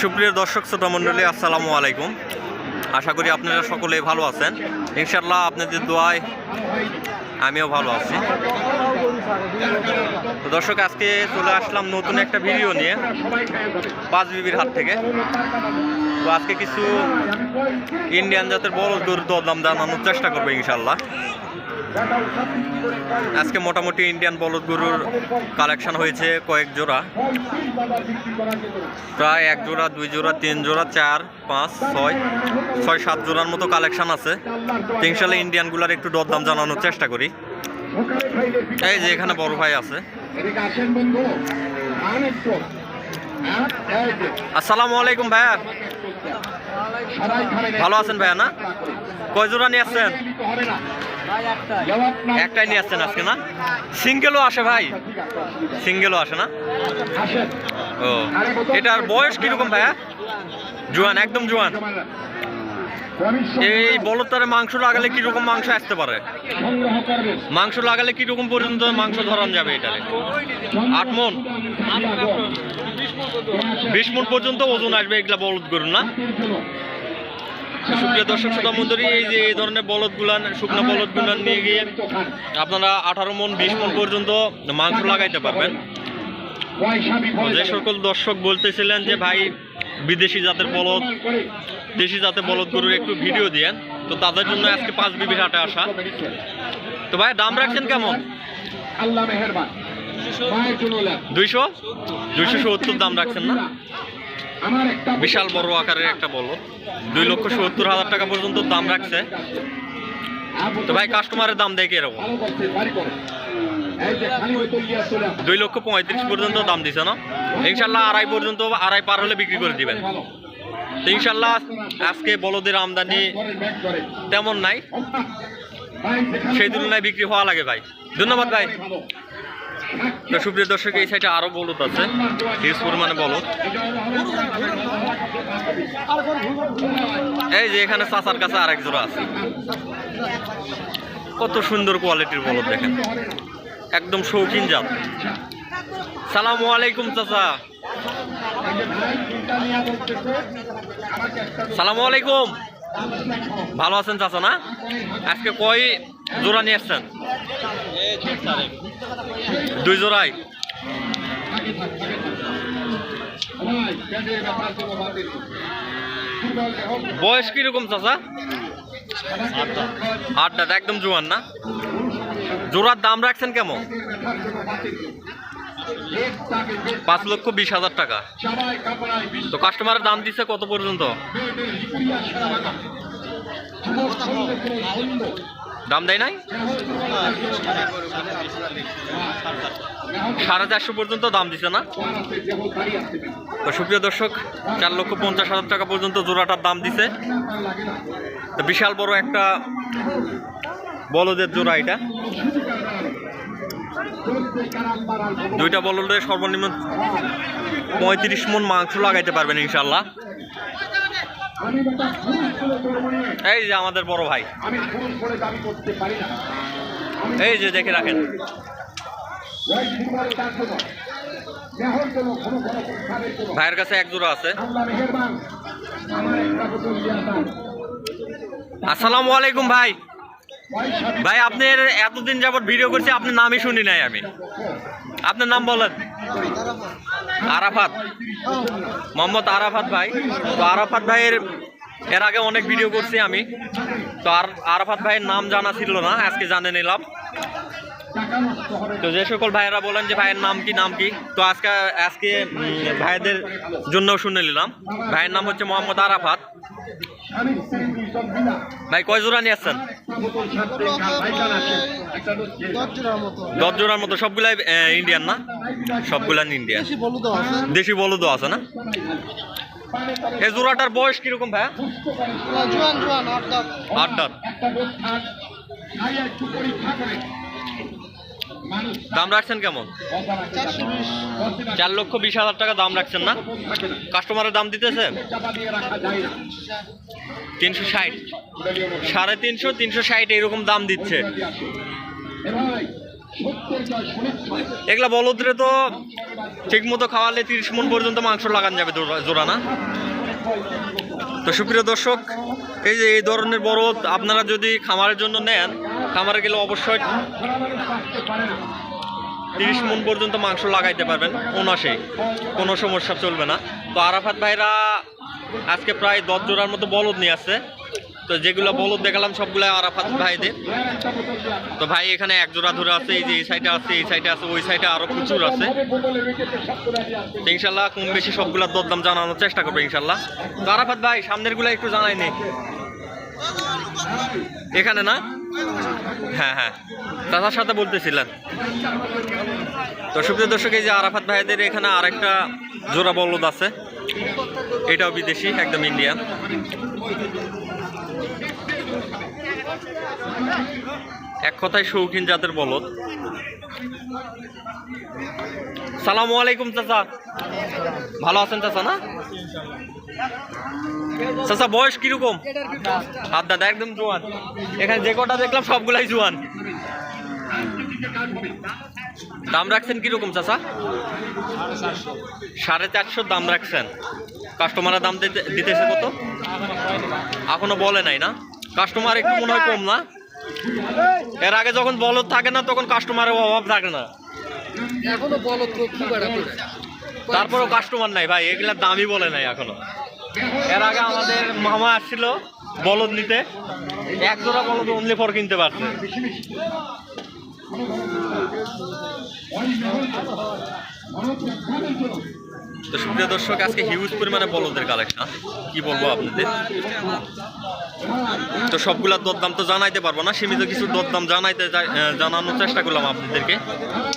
সুপ্রিয় দর্শক, শ্রোতা মণ্ডলী, আসসালামু আলাইকুম। আশা করি আপনারা সকলেই ভালো আছেন। ইনশাল্লাহ আপনাদের দোয়ায় আমিও ভালো আছি। তো দর্শক, আজকে চলে আসলাম নতুন একটা ভিডিও নিয়ে পাঁচ বিবির হাত থেকে। তো আজকে কিছু ইন্ডিয়ান জাতের বড় দরদাম জানানোর চেষ্টা করব ইনশাল্লাহ আজকে মোটামুটি ইন্ডিয়ান বলদ গরুর কালেকশন হয়েছে কয়েক জোড়া। প্রায় এক জোড়া, দুই জোড়া, তিন জোড়া, চার, পাঁচ, ছয় ছয়, সাত জোড়ার মতো কালেকশন আছে। ইনশাল্লাহ ইন্ডিয়ানগুলার একটু দরদাম জানানোর চেষ্টা করি। এই যে এখানে বড় ভাই আছে। আসসালামু আলাইকুম ভাইয়া। ভালো আছেন ভাইয়া না? কয় জোড়া নিয়ে আসছেন? একটাই নিয়ে আসছেন আজকে, না? সিঙ্গেলও আসে ভাই। সিঙ্গেলও আসে, না? ও, এটার বয়স কীরকম ভাইয়া? জোয়ান, একদম জোয়ান। এই বলতারে মাংস লাগালে কীরকম মাংস আসতে পারে? মাংস লাগালে কীরকম পর্যন্ত মাংস ধরান যাবে এটারে? আট মন? বিশ মন পর্যন্ত ওজন আসবে এগুলা বলদ গরু না? সুপ্রিয় দর্শক শ্রোতা মন্ডলী এই যে এই ধরনের বলদ গুলান শুকনো বলদ গুলান নিয়ে গিয়ে আপনারা আঠারো মন বিশ মন পর্যন্ত মাংস লাগাইতে পারবেন। যে সকল দর্শক বলতেছিলেন যে ভাই বিদেশি জাতের বলদ দেশি জাতের বলদ গরুর একটু ভিডিও দিয়েন তো তাদের জন্য আজকে পাঁচ বিবি হাটে আসা। তো ভাই দাম রাখছেন কেমন। দুইশো? দুইশো সত্তর দাম রাখছেন না? বিশাল বড় আকারের একটা বলদ দুই লক্ষ সত্তর হাজার টাকা পর্যন্ত দাম রাখছে। তো ভাই কাস্টমারের দাম দেখে এরকম। দুই লক্ষ পঁয়ত্রিশ পর্যন্ত দাম দিছে না? ইনশাল্লাহ আড়াই পর্যন্ত আড়াই পার হলে বিক্রি করে দিবেন। তো ইনশাল্লাহ আজকে বলদের আমদানি তেমন নাই। সেই তুলনায় বিক্রি হওয়া লাগে ভাই। ধন্যবাদ ভাই। তো সুপ্রিয় দর্শক, এই সাইডে আরও বলদ আছে। হিউজ পরিমাণে বলদ। এই যে এখানে চাচার কাছে আরেক জোড়া আছে। কত সুন্দর কোয়ালিটির বলদ দেখেন। একদম শৌখিন জাত। সালামু আলাইকুম, চাচা। সালামু আলাইকুম। ভালো আছেন, চাচা, না? আজকে কয় জোড়া নিয়ে আসছেন? দুই জোড়াই। বয়স কীরকম চাচা? আটটা একদম জোয়ান না? জোড়ার দাম রাখছেন কেমন? পাঁচ লক্ষ বিশ হাজার টাকা। তো কাস্টমারের দাম দিচ্ছে কত পর্যন্ত? দাম দেয় নাই? সাড়ে চারশো পর্যন্ত দাম দিছে না? তো সুপ্রিয় দর্শক, চার লক্ষ পঞ্চাশ হাজার টাকা পর্যন্ত জোড়াটার দাম দিছে। তো বিশাল বড় একটা বলদের জোড়া এটা। দুইটা বলদের সর্বনিম্ন পঁয়ত্রিশ মন মাংস লাগাইতে পারবেন ইনশাল্লাহ আমি বেটা পুরুষ করে করব না। এই যে আমাদের বড় ভাই। এই যে দেখে রাখেন। ভাইয়ের কাছে এক জোড়া আছে। আসসালামু আলাইকুম ভাই। ভাই আপনার এতদিন যাবত ভিডিও করছি আপনার নামই শুনি নাই আমি। আপনার নাম বলেন। আরাফাত? মোহাম্মদ আরাফাত ভাই। তো আরাফাত ভাইয়ের, এর আগে অনেক ভিডিও করছি আমি। তো আর আরাফাত ভাইয়ের নাম জানা ছিল না, আজকে জানে নিলাম। তো যে সকল ভাইয়েরা বলেন যে ভাইয়ের নাম কি নাম কি, তো আজকে আজকে ভাইদের জন্য শুনে নিলাম। ভাইয়ের নাম হচ্ছে মোহাম্মদ আরাফাত। ভাই কয় জোড়া নিয়ে আসছেন? দশ জোড়ার মতো সবগুলাই ইন্ডিয়ান না? সবগুলাই ইন্ডিয়ান দেশি বলদও আছে। না? এই জোড়াটার বয়স কীরকম জোয়ান আট দাঁত। দাম রাখছেন কেমন? চার লক্ষ বিশ হাজার টাকা দাম রাখছেন না? কাস্টমারের দাম দিতেছে তিনশো ষাট। সাড়ে তিনশো তিনশো ষাট এরকম দাম দিচ্ছে। এগুলা বলদরে তো ঠিক মতো খাওয়ালে তিরিশ মন পর্যন্ত মাংস লাগান যাবে জোড়া না? তো সুপ্রিয় দর্শক, এই যে এই ধরনের বরদ আপনারা যদি খামারের জন্য নেন, খামারে গেলে অবশ্যই তিরিশ মন পর্যন্ত মাংস লাগাইতে পারবেন অনাসে কোনো সমস্যা চলবে না। তো আরাফাত ভাইরা আজকে প্রায় দশ জোড়ার মতো বলদ নিয়ে আসছে। তো যেগুলো বলদ দেখালাম সবগুলো আরাফাত ভাইদের। তো ভাই, এখানে এক জোড়া ধরে আছে, এই যে এই সাইডে আছে, এই সাইডে আছে, ওই সাইডে আরও প্রচুর আছে। ইনশাল্লাহ কম বেশি সবগুলোর দরদাম জানানোর চেষ্টা করব ইনশাল্লাহ। তো আরাফাত ভাই সামনেরগুলা একটু জানাই নেই এখানে না? হ্যাঁ হ্যাঁ। দাদার সাথে বলতেছিলেন সুপ্রিয় দর্শক, এই যে আরাফাত ভাইদের এখানে আরেকটা জোড়া বলদ আছে। এটাও বিদেশি, একদম ইন্ডিয়ান। এক কথায় শৌখিন জাতের বলদ। সালাম আলাইকুম, চাচা। ভালো আছেন, চাচা, না? চাচা, বয়স কীরকম? হাত দাদা, একদম জোয়ান। এখানে যে কটা দেখলাম, সবগুলাই জোয়ান। দাম রাখছেন কীরকম, চাচা? সাড়ে চারশো দাম রাখছেন। কাস্টমারের দাম দিতে- দিতেছে কত? এখনও বলে নাই না? কাস্টমার একটু মনে হয় কম না? এর আগে যখন বলদ থাকে না, তখন কাস্টমারের অভাব থাকে না। এখনও বলো খুব একটা করে তারপরও কাস্টমার নাই ভাই এগুলার দামই বলে নাই এখনও। এর আগে আমাদের মামা আসছিল বলদ নিতে, এক জোড়া বলদ অনলি ফর কিনতে পারছে। তো সুপ্রিয় দর্শক, আজকে হিউজ পরিমাণে বলদের কালেকশন কি বলব আপনাদের? তো সবগুলার দরদাম তো জানাইতে পারব না, সীমিত কিছু দরদাম জানাইতে জানানোর চেষ্টা করলাম আপনাদেরকে।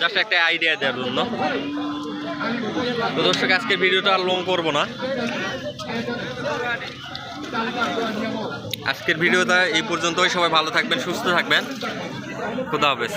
জাস্ট একটা আইডিয়া দেওয়ার জন্য। তো দর্শক, আজকের ভিডিওটা আর লং করব না। আজকের ভিডিওটা এই পর্যন্তই, সবাই ভালো থাকবেন, সুস্থ থাকবেন। খুদা হাফেজ।